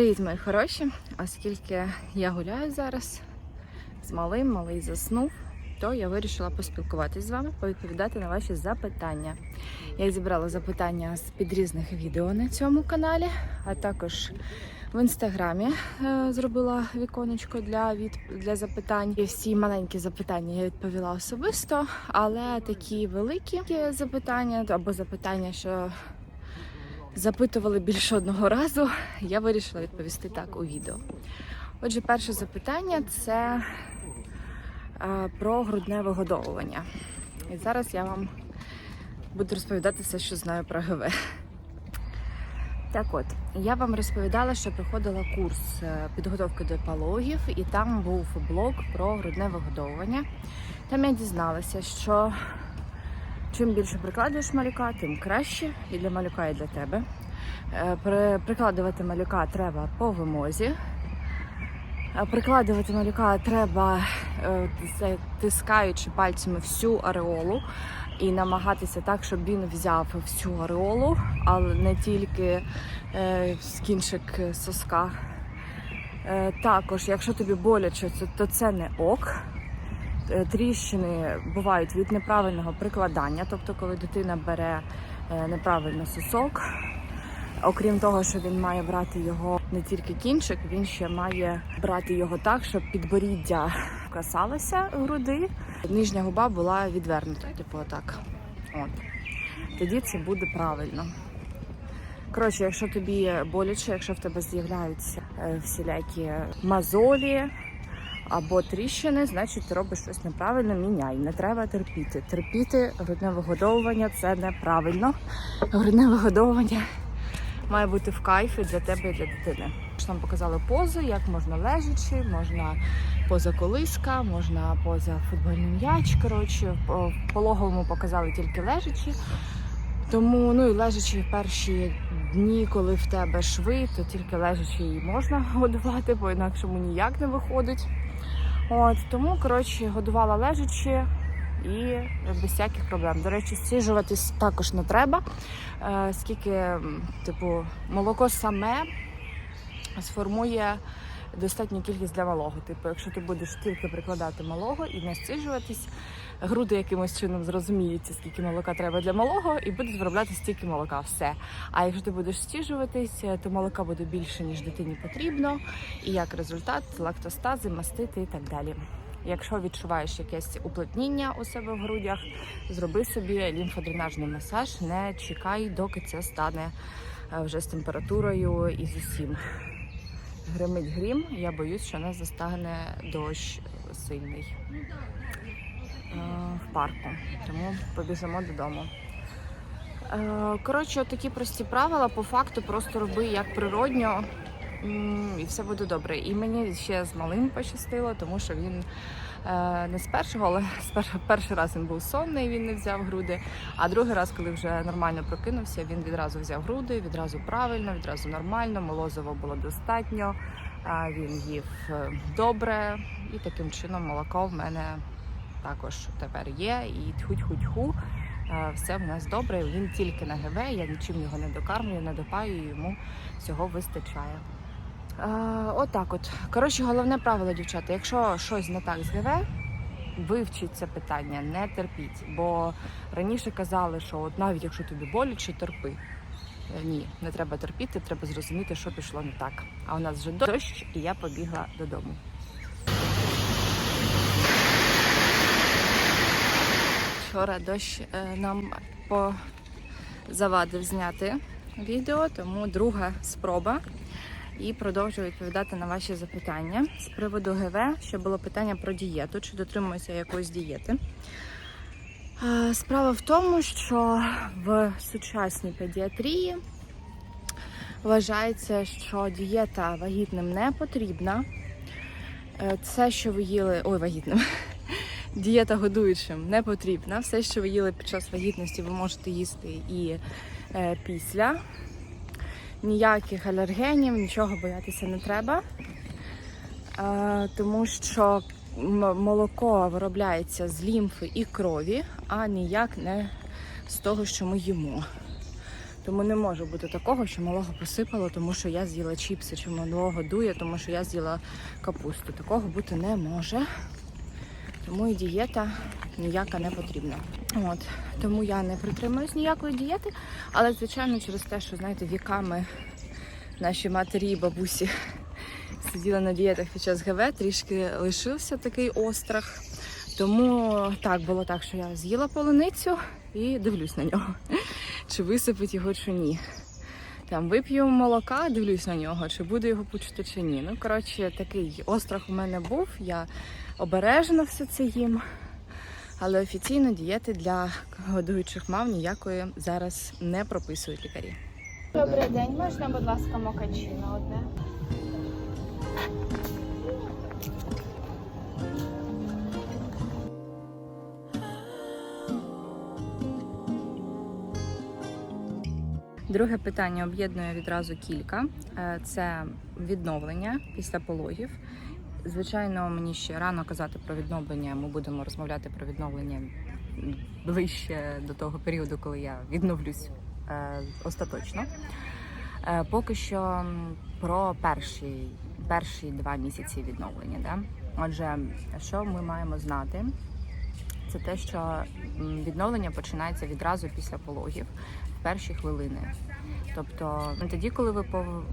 Привіт, мої хороші! Оскільки я гуляю зараз з малим, малий заснув, то я вирішила поспілкуватись з вами, повідповідати на ваші запитання. Я зібрала запитання з під різних відео на цьому каналі, а також в інстаграмі е, зробила віконечко для від для запитань. І всі маленькі запитання я відповіла особисто, але такі великі запитання або запитання, що запитували більше одного разу, я вирішила відповісти так у відео. Отже, перше запитання це е, про грудне вигодовування. І зараз я вам буду розповідати все, що знаю про ГВ. Так от, я вам розповідала, що проходила курс е, підготовки до пологів, і там був блог про грудне вигодовування. Там я дізналася, що чим більше прикладуєш малюка, тим краще і для малюка, і для тебе. Е, Прикладувати малюка треба по вимозі. Е, Прикладувати малюка треба е, тискаючи пальцями всю ареолу і намагатися так, щоб він взяв всю ареолу, але не тільки кінчик соска. Також, якщо тобі боляче, то це не ок. Е, Тріщини бувають від неправильного прикладання, тобто коли дитина бере е, неправильно сосок. Окрім того, що він має брати його не тільки кінчик, він ще має брати його так, щоб підборіддя касалося груди. Нижня губа була відвернута, типу отак. От. Тоді це буде правильно. Коротше, якщо тобі боляче, якщо в тебе з'являються е, всілякі мазолі або тріщини, значить робиш щось неправильно, міняй. Не треба терпіти. Терпіти грудне вигодовування це неправильно. Грудне вигодовування має бути в кайфі для тебе і для дитини. Нам показали позу, як можна лежачи, можна поза колиска, можна поза футбольний м'яч. Коротше, в в пологовому показали тільки лежачи. Тому ну і лежачи перші дні, коли в тебе шви, то тільки лежачи її можна годувати, бо інакшому ніяк не виходить. От тому коротше годувала лежачи і без всяких проблем. До речі, стіжуватись також не треба, е, скільки типу молоко саме сформує достатню кількість для малого. Типу, якщо ти будеш тільки прикладати малого і не стіжуватись, груди якимось чином зрозуміються, скільки молока треба для малого, і будуть виробляти стільки молока. Все. А якщо ти будеш стіжуватись, то молока буде більше, ніж дитині потрібно, і як результат лактостази, мастити і так далі. Якщо відчуваєш якесь уплотніння у себе в грудях, зроби собі лімфодренажний масаж, не чекай, доки це стане е, вже з температурою і з усім. Гримить грім, я боюсь, що нас застане дощ сильний в парку, тому побіжимо додому. Е, Коротше, такі прості правила, по факту просто роби як природньо, і все буде добре. І мені ще з малим пощастило, тому що він е, не з першого, але перший раз він був сонний, він не взяв груди. А другий раз, коли вже нормально прокинувся, він відразу взяв груди, відразу правильно, відразу нормально. Молозива було достатньо. Він їв е, добре, і таким чином молоко в мене також тепер є. І тьху-тьху-тьху. Е, Все в нас добре. Він тільки на ГВ, я нічим його не докармлюю, не допаю, йому всього вистачає. Е, Отак от. Коротше, головне правило, дівчата, якщо щось не так з ГВ, вивчіть це питання, не терпіть. Бо раніше казали, що от навіть якщо тобі боляче, терпи. Е, Ні, не треба терпіти, треба зрозуміти, що пішло не так. А у нас вже дощ, і я побігла додому. Вчора дощ е, нам завадив зняти відео, тому друга спроба. І продовжую відповідати на ваші запитання. З приводу ГВ ще було питання про дієту, чи дотримуюся якоїсь дієти. Е, Справа в тому, що в сучасній педіатрії вважається, що дієта вагітним не потрібна. Е, Це, що ви їли, ой, вагітним. Дієта годуючим не потрібна. Все, що ви їли під час вагітності, ви можете їсти і е, після. Ніяких алергенів, нічого боятися не треба. Е, тому що молоко виробляється з лімфи і крові, а ніяк не з того, що ми їмо. Тому не може бути такого, що малого посипало, тому що я з'їла чіпси, чи малого дує, тому що я з'їла капусту. Такого бути не може. Тому і дієта ніяка не потрібна. От тому я не притримуюсь ніякої дієти, але звичайно через те, що знаєте, віками наші матері і бабусі сиділи на дієтах під час ГВ, трішки лишився такий острах. Тому так було так, що я з'їла полуницю і дивлюсь на нього, чи висипить його, чи ні. Там вип'ю молока, дивлюсь на нього, чи буду його пучити, чи ні. Ну, коротше, такий острах у мене був. Я обережно все це їм. Але офіційно дієти для годуючих мав ніякої зараз не прописують лікарі. Добрий день, можна, будь ласка, мокачино одне. Друге питання об'єднує відразу кілька. Е, Це відновлення після пологів. Звичайно, мені ще рано казати про відновлення. Ми будемо розмовляти про відновлення ближче до того періоду, коли я відновлюсь е, остаточно. Е, Поки що про перші, перші два місяці відновлення. Да? Отже, що ми маємо знати? Це те, що відновлення починається відразу після пологів, в перші хвилини. Тобто не тоді, коли ви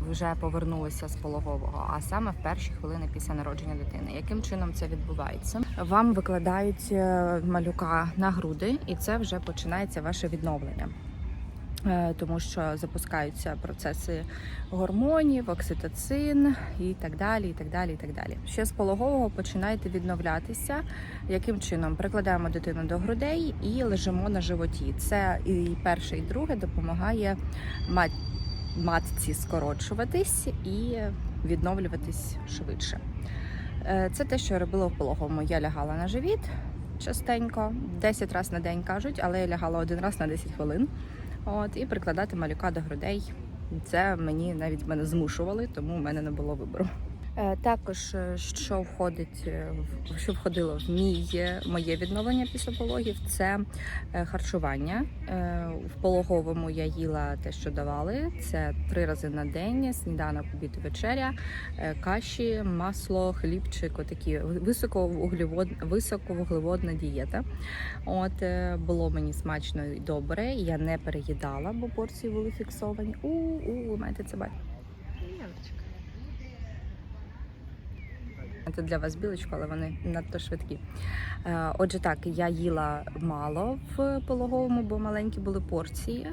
вже повернулися з пологового, а саме в перші хвилини після народження дитини. Яким чином це відбувається? Вам викладають е, малюка на груди, і це вже починається ваше відновлення. Е, Тому що запускаються процеси гормонів, окситоцин і так далі. і так далі, і так далі. Ще з пологового починаєте відновлятися. Яким чином прикладаємо дитину до грудей і лежимо на животі. Це і перше, і друге допомагає мат- матці скорочуватись і відновлюватись швидше. Е, Це те, що я робила в пологовому. Я лягала на живіт частенько, 10 разів на день кажуть, але я лягала один раз на 10 хвилин. От, і прикладати малюка до грудей. Це мені навіть мене змушували, тому в мене не було вибору. Е, Також е, що входить е, що входило в мій моє відновлення після пологів, це харчування. В пологовому я їла те, що давали. Це три рази на день: сніданок, обід, вечеря, каші, масло, хлібчик, отакі високовуглевод, високовуглеводна дієта. От було мені смачно і добре. Я не переїдала, бо порції були фіксовані. У, у, ви маєте це бачити. Це для вас білочко, але вони надто швидкі. Е, Отже, так, я їла мало в пологовому, бо маленькі були порції,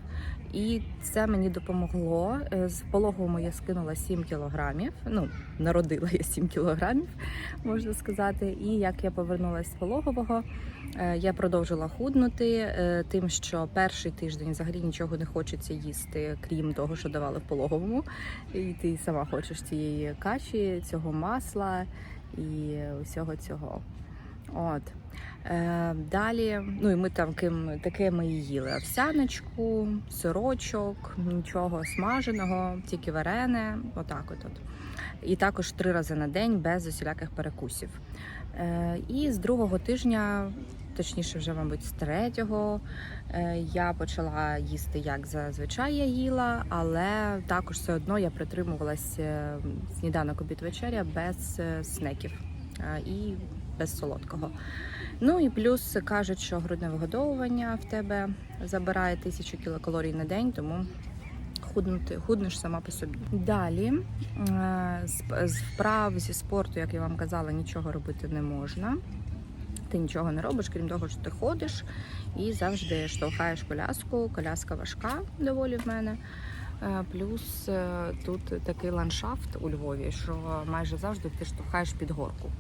і це мені допомогло. Е, З пологовому я скинула 7 кілограмів. Ну, народила я 7 кілограмів, можна сказати. І як я повернулася з пологового, е, я продовжила худнути, тим, що перший тиждень взагалі нічого не хочеться їсти, крім того, що давали в пологовому. І ти сама хочеш цієї каші, цього масла і усього цього. От. Е, далі, ну і ми там ким таке ми їли овсяночку, сирочок, нічого смаженого, тільки варене, отак от. от. І також три рази на день без усіляких перекусів. Е, і з другого тижня, точніше, вже, мабуть, з третього, е, я почала їсти як зазвичай я їла, але також все одно я притримувалась е, сніданок обід вечеря без е, снеків і без солодкого. Ну і плюс кажуть, що грудне вигодовування в тебе забирає тисячу кілокалорій на день, тому худнути, худнеш сама по собі. Далі з вправ зі спорту, як я вам казала, нічого робити не можна. Ти нічого не робиш, крім того, що ти ходиш і завжди штовхаєш коляску. Коляска важка доволі в мене. Е, Плюс е, тут такий ландшафт у Львові, що майже завжди ти штовхаєш під горку.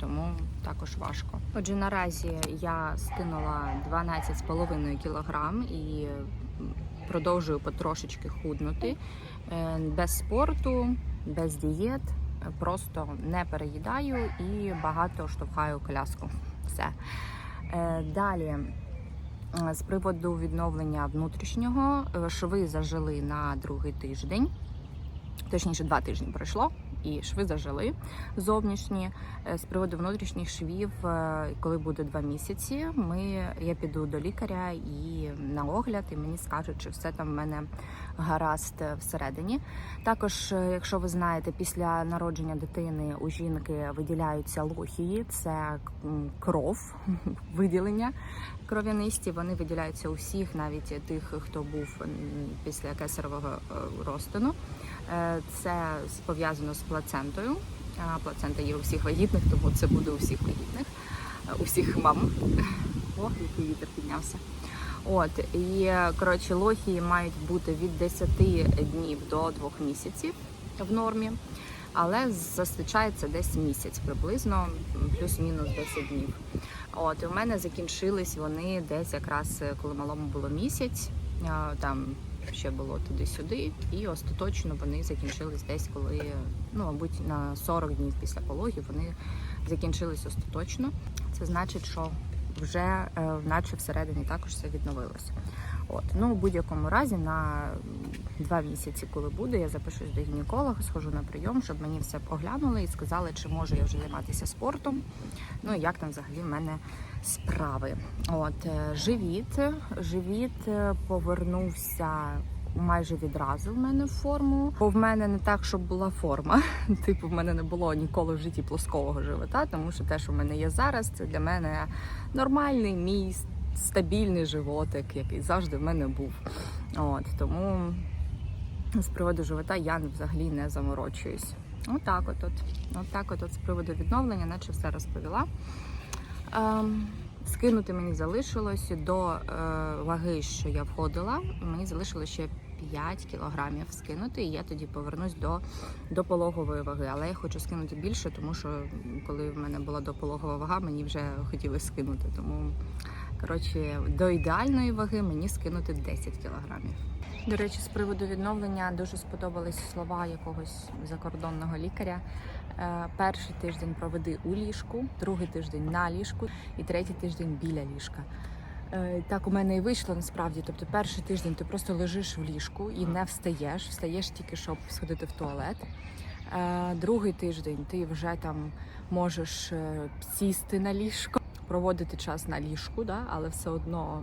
Тому також важко. Отже, наразі я скинула 12,5 кілограм і продовжую потрошечки худнути Е, без спорту, без дієт. Просто не переїдаю і багато штовхаю коляску. Все. Е, Далі, е, з приводу відновлення внутрішнього, е, шви зажили на другий тиждень. Точніше, два тижні пройшло. І шви зажили зовнішні. Е, З приводу внутрішніх швів, е, коли буде два місяці, ми я піду до лікаря і на огляд, і мені скажуть, чи все там в мене гаразд всередині. Також, е, якщо ви знаєте, після народження дитини у жінки виділяються лохії, це кров, виділення кров'янисті. Вони виділяються у всіх, навіть тих, хто був після кесарового розтину. Е, Це пов'язано з плацентою. Плацента є у всіх вагітних, тому це буде у всіх вагітних, е, у всіх мам. Ох, який вітер піднявся. От і коротше, лохії мають бути від 10 днів до 2 місяців в нормі, але це десь місяць приблизно, плюс-мінус 10 днів. От і у мене закінчились вони десь якраз е, коли малому було місяць. Там ще було туди-сюди, і остаточно вони закінчились десь коли, ну мабуть, на 40 днів після пологів вони закінчились остаточно. Це значить, що вже е, наче всередині також все відновилося. От ну у будь-якому разі на два місяці, коли буде, я запишусь до гінеколога, схожу на прийом, щоб мені все оглянули і сказали, чи можу я вже займатися спортом. Ну і як там взагалі в мене справи. От е, живіт, живіт е, повернувся. Майже відразу в мене в форму, бо в мене не так, щоб була форма. Типу, в мене не було ніколи в житті плоскового живота, тому що те, що в мене є зараз, це для мене нормальний мій стабільний животик, який завжди в мене був. От тому з приводу живота я взагалі не заморочуюсь. Отак, от, от. Отак, от, от з приводу відновлення, наче все розповіла. Ем, скинути мені залишилось до е, ваги, що я входила. Мені залишилося ще 5 кілограмів скинути, і я тоді повернусь до, до пологової ваги. Але я хочу скинути більше, тому що коли в мене була допологова вага, мені вже хотілося скинути. Тому коротше, до ідеальної ваги мені скинути 10 кілограмів. До речі, з приводу відновлення дуже сподобались слова якогось закордонного лікаря. Е, Перший тиждень проведи у ліжку, другий тиждень на ліжку і третій тиждень біля ліжка. Е, Так у мене і вийшло насправді. Тобто, перший тиждень ти просто лежиш в ліжку і не встаєш, встаєш тільки щоб сходити в туалет. Е, Другий тиждень ти вже там можеш сісти на ліжко, проводити час на ліжку, да? але все одно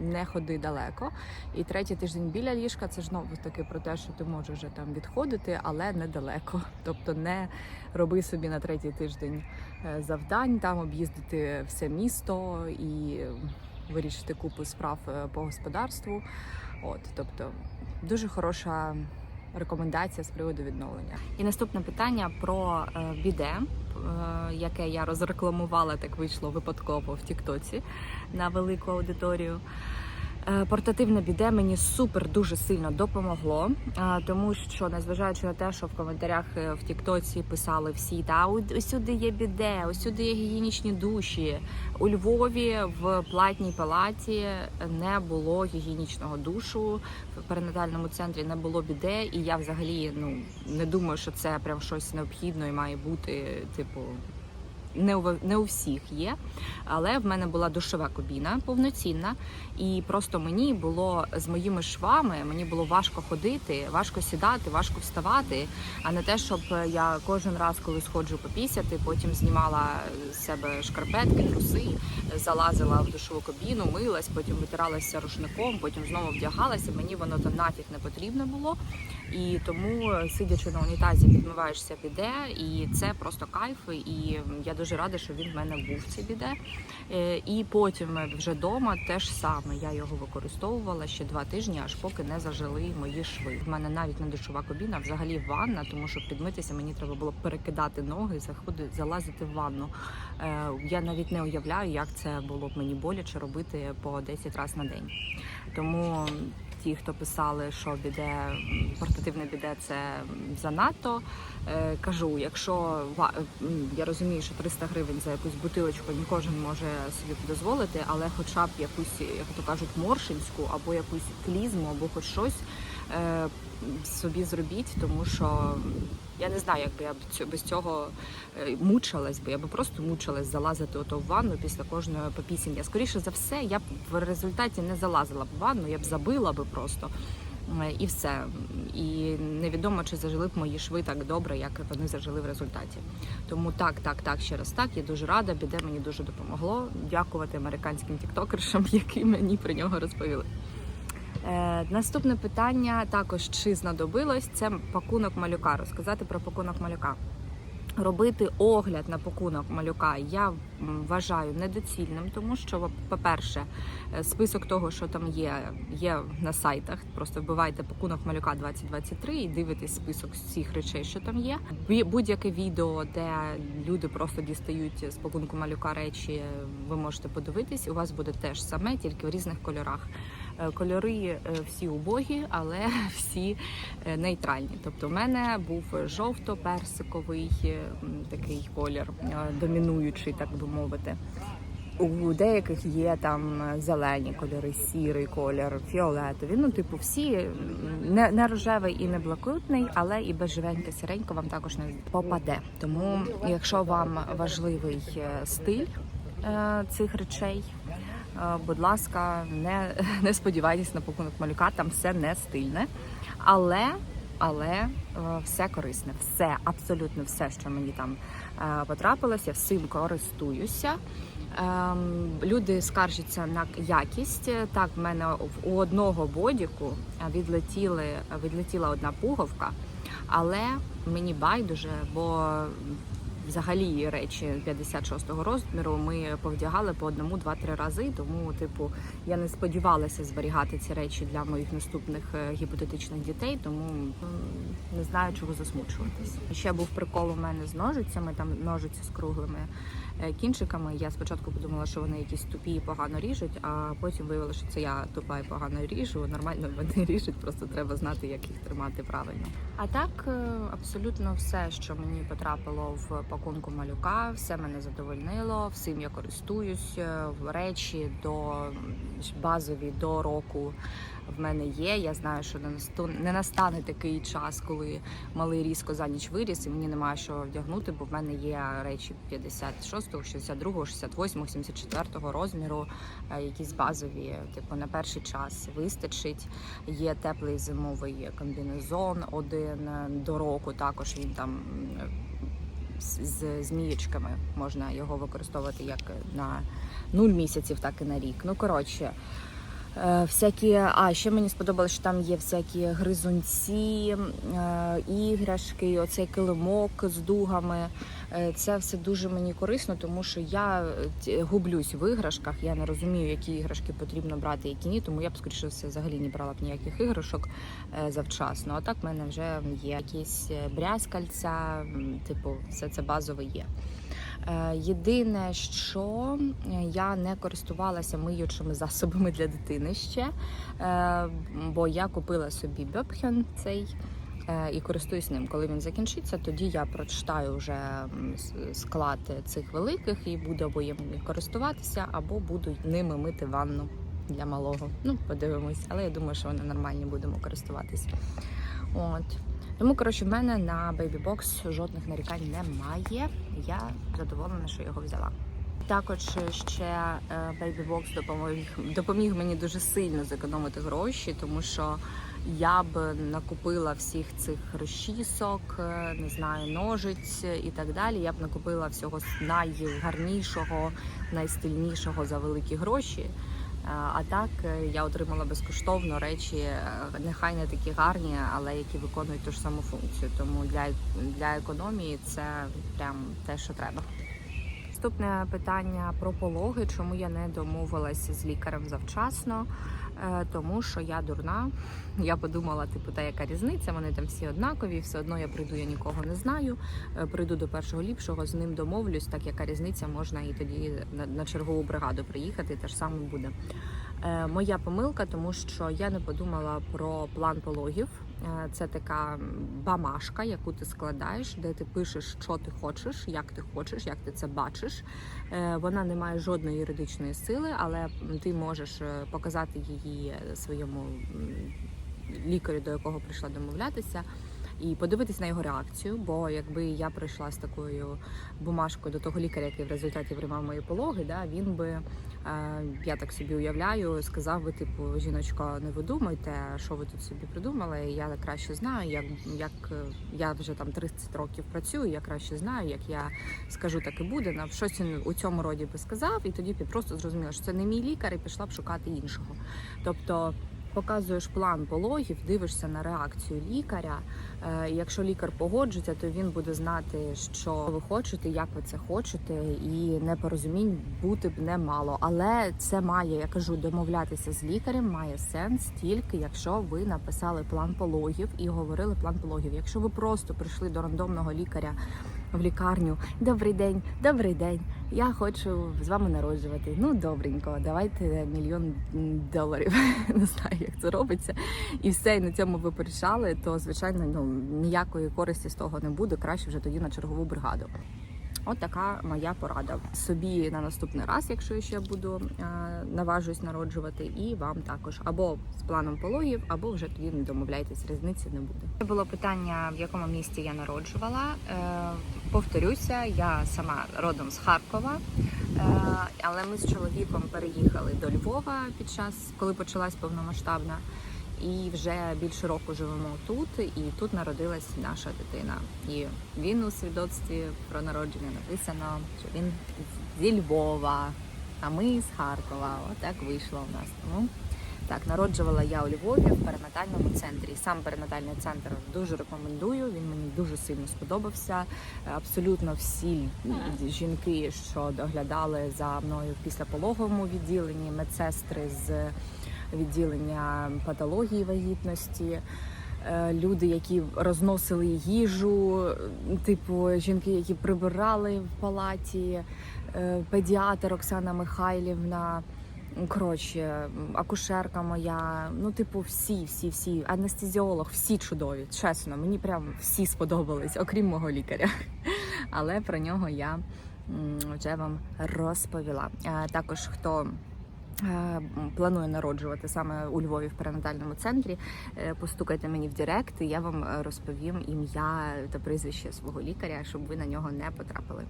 не ходи далеко. І третій тиждень біля ліжка це ж знову таки про те, що ти можеш вже там відходити, але недалеко. Тобто не роби собі на третій тиждень е, завдань, там об'їздити все місто і вирішити купу справ е, по господарству. От, тобто, дуже хороша рекомендація з приводу відновлення. І наступне питання про е, біде, е, яке я розрекламувала, так вийшло випадково в Тіктоці на велику аудиторію. Е, Портативне біде мені супер дуже сильно допомогло, е, тому що незважаючи на те, що в коментарях е, в Тіктоці писали всі, та усюди є біде, усюди є гігієнічні душі. У Львові в платній палаті не було гігієнічного душу в перинатальному центрі не було біде, і я взагалі ну не думаю, що це прям щось необхідно і має бути, типу. Не у, не у всіх є, але в мене була душова кабіна повноцінна, і просто мені було з моїми швами, мені було важко ходити, важко сідати, важко вставати. А не те, щоб я кожен раз, коли сходжу попісяти, потім знімала з себе шкарпетки, труси, залазила в душову кабіну, милась, потім витиралася рушником, потім знову вдягалася. Мені воно то нафіг не потрібно було. І тому, сидячи на унітазі, відмиваєшся біде, і це просто кайф. І я дуже рада, що він в мене був це біде. Е, І потім вже вдома теж саме я його використовувала ще два тижні, аж поки не зажили мої шви. В мене навіть не душова кабіна, взагалі ванна, тому що підмитися мені треба було перекидати ноги, заходити, залазити в ванну. Е, Я навіть не уявляю, як це було б мені боляче робити по 10 разів на день. Тому ті, хто писали, що біде портативне біде це занадто. Е, кажу, якщо ва- я розумію, що 300 гривень за якусь бутилочку не кожен може собі дозволити, але хоча б якусь, як то кажуть, моршинську або якусь клізму, або хоч щось е, собі зробіть, тому що я не знаю, якби я б цю- без цього е, мучилась би, я би просто мучилась залазити ото в ванну після кожного попісіння. Скоріше за все, я б в результаті не залазила б в ванну, я б забила би просто. Е, І все. І невідомо, чи зажили б мої шви так добре, як вони зажили в результаті. Тому так, так, так, ще раз так. Я дуже рада. Біде мені дуже допомогло. Дякувати американським тіктокершам, які мені про нього розповіли. Е, наступне питання також чи знадобилось це пакунок малюка. Розказати про пакунок малюка. Робити огляд на пакунок малюка я вважаю недоцільним, тому що, по-перше, е, список того, що там є, є на сайтах. Просто вбивайте пакунок малюка 2023 і дивитесь список всіх речей, що там є. Будь-яке відео, де люди просто дістають з пакунку малюка речі, ви можете подивитись. У вас буде теж саме, тільки в різних кольорах. Е, Кольори е, всі убогі, але всі е, нейтральні. Тобто, в мене був жовто-персиковий такий колір, домінуючий, так би мовити. У деяких є там зелені кольори, сірий колір, фіолетові. Ну, типу, всі не, не рожевий і не блакитний, але і безживеньке сіренько вам також не попаде. Тому, якщо вам важливий стиль е, цих речей, будь ласка, не, не сподівайтесь на пакунок малюка, там все не стильне. Але але е, все корисне, все, абсолютно все, що мені там е, потрапилось, я всім користуюся. Ем, люди скаржаться на якість. Так, в мене у одного бодіку відлетіли, відлетіла одна пуговка, але мені байдуже, бо взагалі речі 56-го розміру ми повдягали по одному, два-три рази. Тому, типу, я не сподівалася зберігати ці речі для моїх наступних е, гіпотетичних дітей, тому не знаю, чого засмучуватись. Ще був прикол у мене з ножицями, там ножиці з круглими кінчиками. Я спочатку подумала, що вони якісь тупі і погано ріжуть, а потім виявилося, що це я тупа і погано ріжу. Нормально вони ріжуть, просто треба знати, як їх тримати правильно. А так, е, абсолютно все, що мені потрапило в пакунку малюка, все мене задовольнило, всім я користуюсь. е, В речі до базові до року в мене є. Я знаю, що не настане такий час, коли малий різко за ніч виріс, і мені немає що вдягнути, бо в мене є речі 56, 62, 68, 74 розміру, е, якісь базові, типу на перший час вистачить. Є теплий зимовий комбінезон один е, до року. Також він там з змієчками можна його використовувати як на 0 місяців, так і на рік. Ну коротше. Е, Всякі, а ще мені сподобалося, що там є всякі гризунці, е, іграшки, оцей килимок з дугами. Е, Це все дуже мені корисно, тому що я гублюсь в іграшках. Я не розумію, які іграшки потрібно брати, які ні. Тому я б скоріше все взагалі не брала б ніяких іграшок завчасно. А так в мене вже є якісь брязкальця, типу, все це базове є. Е, Єдине, що е, я не користувалася миючими засобами для дитини ще, е, бо я купила собі бьопхен цей. І користуюсь ним. Коли він закінчиться, тоді я прочитаю вже склад цих великих і буду або їм користуватися, або буду ними мити ванну для малого. Ну, подивимось, але я думаю, що вони нормальні будемо користуватися. От. Тому, коротше, в мене на Box жодних нарікань немає. Я задоволена, що його взяла. Також ще е, Box допоміг, допоміг мені дуже сильно зекономити гроші, тому що я б накупила всіх цих розчісок, е, не знаю, ножиць і так далі. Я б накупила всього найгарнішого, найстильнішого за великі гроші. Е, А так е, я отримала безкоштовно речі, е, нехай не такі гарні, але які виконують ту ж саму функцію. Тому для, для економії це прям те, що треба. Наступне питання про пологи. Чому я не домовилася з лікарем завчасно? Е, Тому що я дурна. Я подумала, типу, та яка різниця? Вони там всі однакові, все одно я прийду, я нікого не знаю. Е, Прийду до першого ліпшого, з ним домовлюсь, так яка різниця, можна і тоді на, чергову бригаду приїхати, Теж те ж саме буде. Е, Моя помилка, тому що я не подумала про план пологів. Е, Це така бамашка, яку ти складаєш, де ти пишеш, що ти хочеш, як ти хочеш, як ти це бачиш. Е, Вона не має жодної юридичної сили, але ти можеш е, показати її своєму лікарю, до якого прийшла домовлятися. І подивитись на його реакцію. Бо якби я прийшла з такою бумажкою до того лікаря, який в результаті приймав мої пологи, да, він би е, я так собі уявляю, сказав би, типу, жіночко, не видумайте, що ви тут собі придумали. Я краще знаю, як, як я вже там 30 років працюю, я краще знаю, як я скажу, так і буде. На щось він у цьому роді би сказав, і тоді б просто зрозуміла, що це не мій лікар, і пішла б шукати іншого. Тобто. Показуєш план пологів, дивишся на реакцію лікаря. Е, Якщо лікар погоджується, то він буде знати, що ви хочете, як ви це хочете, і непорозумінь бути б не мало. Але це має, я кажу, домовлятися з лікарем має сенс тільки якщо ви написали план пологів і говорили план пологів. Якщо ви просто прийшли до рандомного лікаря в лікарню, добрий день, добрий день. Я хочу з вами народжувати. Ну добренько, давайте мільйон доларів. Не знаю, як це робиться. І все, і на цьому ви порішали, то звичайно ну ніякої користі з того не буде. Краще вже тоді на чергову бригаду. От така моя порада собі на наступний раз, якщо я ще буду е, наважусь народжувати, і вам також або з планом пологів, або вже тоді не домовляйтесь, різниці не буде. Це було питання, в якому місті я народжувала. Е, повторюся, я сама родом з Харкова, е, але ми з чоловіком переїхали до Львова під час, коли почалась повномасштабна. І вже більше року живемо тут, і тут народилась наша дитина. І він у свідоцтві про народження написано, що він зі Львова, а ми з Харкова. Отак вийшло у нас. Тому так, народжувала я у Львові в перинатальному центрі. Сам перинатальний центр дуже рекомендую. Він мені дуже сильно сподобався. Абсолютно всі жінки, що доглядали за мною в післяпологовому відділенні, медсестри з відділення патології вагітності. е, Люди, які розносили їжу, типу жінки, які прибирали в палаті, е, педіатр Оксана Михайлівна, коротше, акушерка моя. Ну, типу, всі, всі, всі, анестезіолог, всі чудові. Чесно, мені прям всі сподобались, окрім мого лікаря. Але про нього я вже вам розповіла. Е, Також хто Планую народжувати саме у Львові в перинатальному центрі. Е, Постукайте мені в Директ, і я вам е, розповім ім'я та прізвище свого лікаря, щоб ви на нього не потрапили.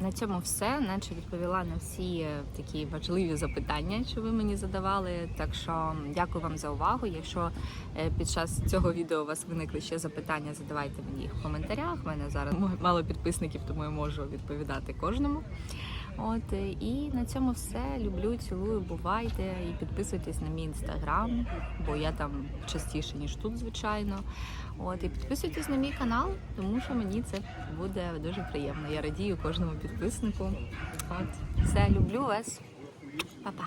На цьому все, наче відповіла на всі е, такі важливі запитання, що ви мені задавали. Так що дякую вам за увагу. Якщо е, під час цього відео у вас виникли ще запитання, задавайте мені їх в коментарях. У мене зараз мало підписників, тому я можу відповідати кожному. От е, і на цьому все. Люблю, цілую, бувайте і підписуйтесь на мій інстаграм, бо я там частіше ніж тут, звичайно. От і підписуйтесь на мій канал, тому що мені це буде дуже приємно. Я радію кожному підписнику. От все, люблю вас, Па-па.